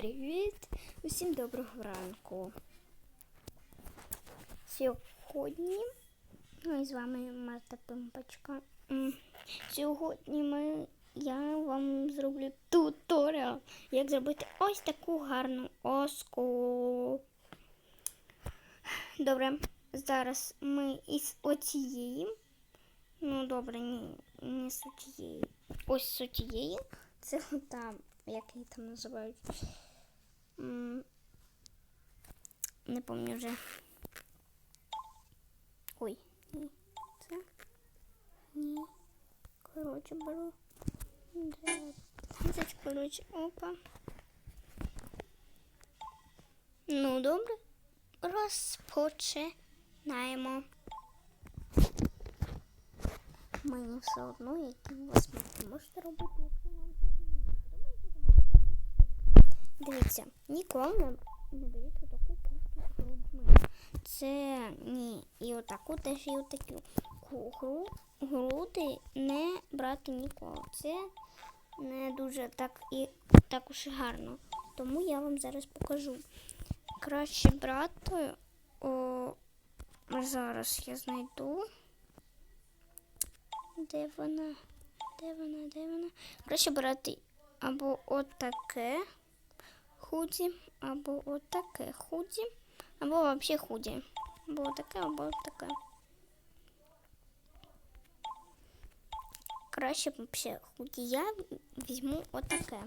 Привіт! Усім доброго ранку. Сьогодні ми з вами Марта Пимпочка. Сьогодні ми, я вам зроблю туторіал, як зробити ось таку гарну оску. Добре, зараз ми із оцієї. Ну, добре, ні, не з оцієї. Ось з оцієї. Це там, як її там називають. Не пам'ятаю вже. Ой, ні. Це. Ні. Коротше, беру. Це, коротше, опа. Ну, добре. Розпочинаємо. Мені все одно, які у вас можете робити, якщо вам це не подобається, то можете робити. Дивіться, ніколи не, беріть отаку куртку з грудьми. Це ні. І отаку теж і отаку. Ку- гру- Груди не брати ніколи. Це не дуже так і також гарно. Тому я вам зараз покажу. Краще брати. О, зараз я знайду. Де вона? Де вона? Де вона? Краще брати або отаке худі, або отаке худі, або взагалі худі. Або отаке, або отаке. Краще взагалі худі я візьму отаке.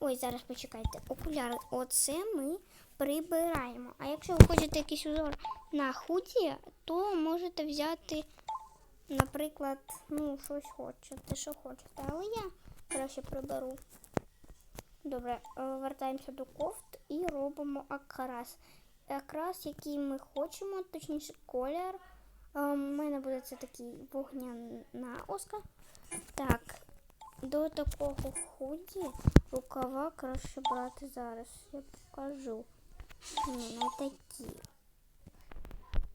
Ой, зараз почекайте. Окуляри. Оце ми прибираємо. А якщо ви хочете якийсь узор на худі, то можете взяти, наприклад, ну, щось хочете, що хочете. Але я краще приберу. Добре, е, вертаємося до кофт і робимо окрас. Окрас, який ми хочемо, точніше колір. Е, У мене буде це такий вогняна оска. Так, до такого худі рукава краще брати зараз. Я покажу. Ні, не такі.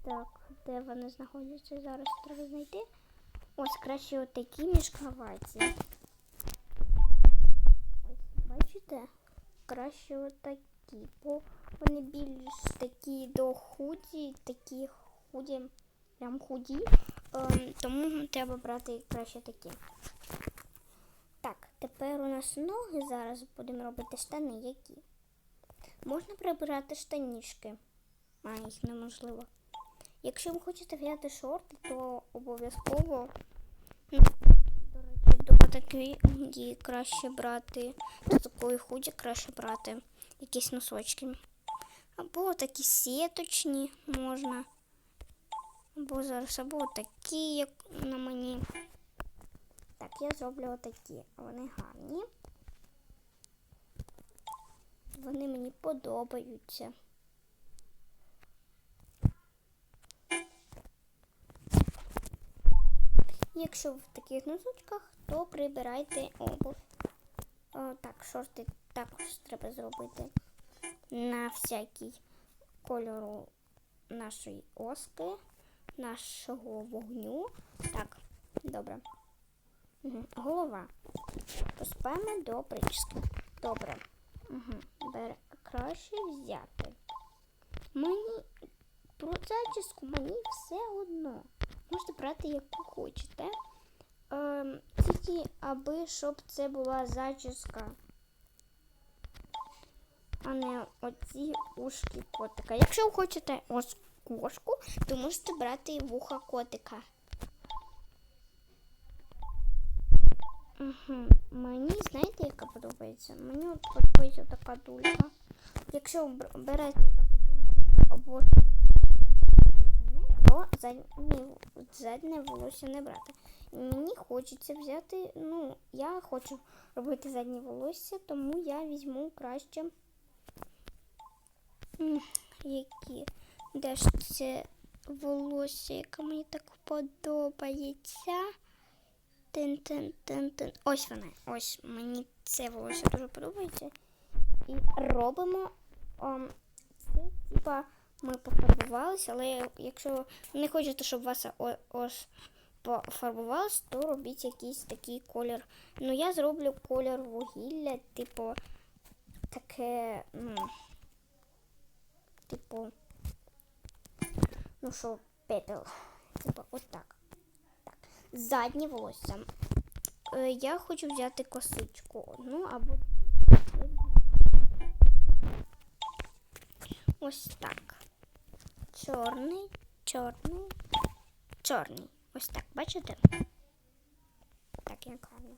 Так, де вони знаходяться? Зараз треба знайти. Ось краще отакі. Ось, бачите? Краще отакі, бо вони більш такі до худі, такі худі, прям худі. Ем, тому треба брати краще такі. Так, тепер у нас ноги. Зараз будемо робити штани. Які? Можна прибирати штанішки. А, їх неможливо. Якщо ви хочете взяти шорти, то обов'язково худі краще брати, до такої худі краще брати якісь носочки. Або такі сіточні можна. Або зараз, або такі, як на мені. Так, я зроблю отакі. Вони гарні. Вони мені подобаються. Якщо ви в таких носочках, то прибирайте обув. О, так, шорти також треба зробити на всякий кольору нашої оски, нашого вогню. Так, добре. Угу. Голова. Приступаємо до прически. Добре. Угу. Бере краще взяти. Мені про зачіску мені все одно. Можете брати яку хочете. Ем, тільки аби щоб це була зачіска, а не оці ушки котика. Якщо ви хочете ось кошку, то можете брати і вуха котика. Угу. Мені, знаєте, яка подобається? Мені от подобається така дулька. Якщо ви берете таку дульку або то заднє, заднє волосся не брати. Мені хочеться взяти, ну, я хочу робити заднє волосся, тому я візьму краще. Які? Де ж це волосся, яке мені так подобається? Тин-тин-тин-тин. Ось вона. Ось мені це волосся дуже подобається. І робимо ом, це, типа, ми пофарбувалися, але якщо не хочете, щоб вас ось пофарбувалось, то робіть якийсь такий колір. Ну, я зроблю колір вугілля, типу таке, ну, типу, ну що, пепел. Типу, отак. Так. Заднє волосся. Е, я хочу взяти косичку одну або. Ось так. Чорний, чорний, чорний. Ось так, бачите? Так, як гарно.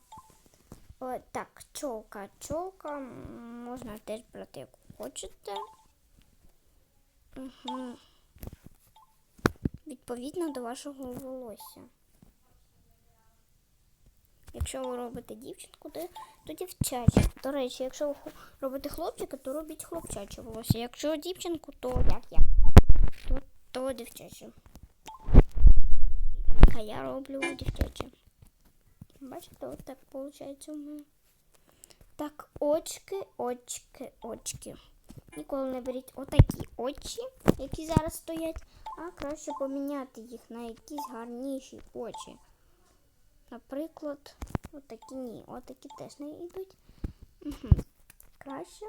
О, так, чолка, чолка. Можна теж брати, яку хочете. Угу. Відповідно до вашого волосся. Якщо ви робите дівчинку, то, то дівчаче. До речі, якщо ви робите хлопчика, то робіть хлопчаче волосся. Якщо дівчинку, то як я. То, дівчаче. А я роблю дівчаче. Бачите, от так виходить у мене. Так, очки, очки, очки. Ніколи не беріть отакі очі, які зараз стоять, а краще поміняти їх на якісь гарніші очі. Наприклад, отакі ні, отакі теж не йдуть. Угу. Краще.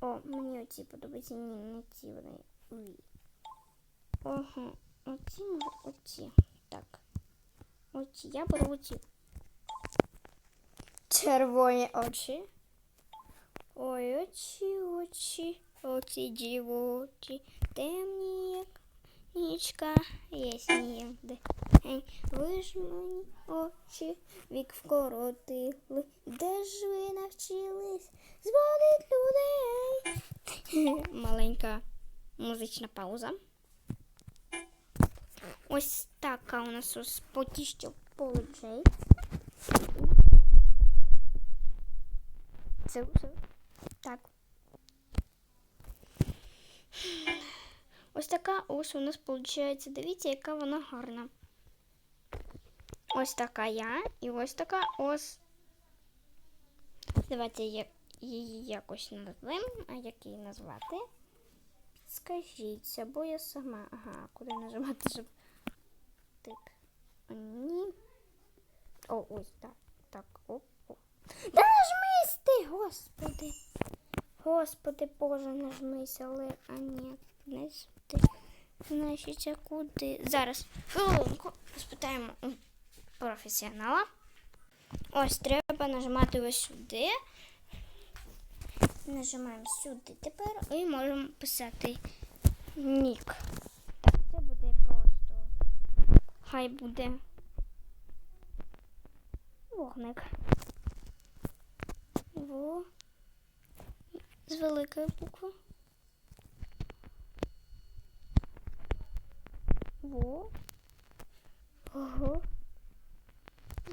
О, мені оці подобаються. Ні, не ці вони. Ага, оці, оці. Так. Оці. Я беру оці. Червоні очі. Ой, очі, очі, очі дівочі, темні, як нічка, ясні. Ви ж мені очі вік вкоротили, де ж ви навчились зводить людей? Маленька музична пауза. Ось така у нас ось що получається. Це все. Так. Ось така ось у нас виходить. Дивіться, яка вона гарна. Ось така я і ось така ось. Давайте її якось назвемо. А як її назвати? Скажіть, бо я сама. Ага, куди нажимати, щоб. Так. Ні. О, ось так. Так, оп, оп. Да нажмись ти, господи. Господи Боже, нажмись, але а ні, не сюди. Значить, а куди? Зараз хвилинку спитаємо професіонала. Ось треба нажимати ось сюди. Нажимаємо сюди тепер і можемо писати нік. Так, це буде просто. Хай буде вогник. Во. З великої букви. Во. Ого.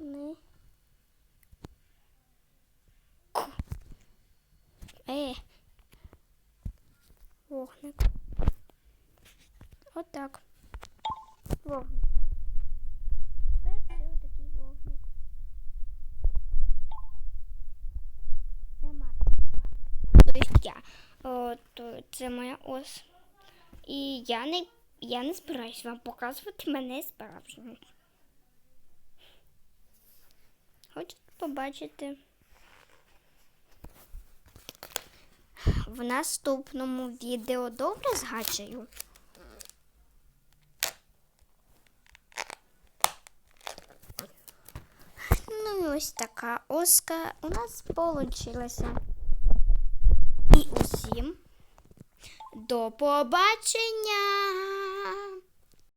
Не. Е. Вогник. Отак. Вогник. Тепер це отакий вогник. Це марка. Тобто я. Це моя ось. І я не, я не збираюсь вам показувати мене справжнього. Хочете побачити? В наступному відео добре з. Ну і ось така оска у нас получилася. І усім до побачення!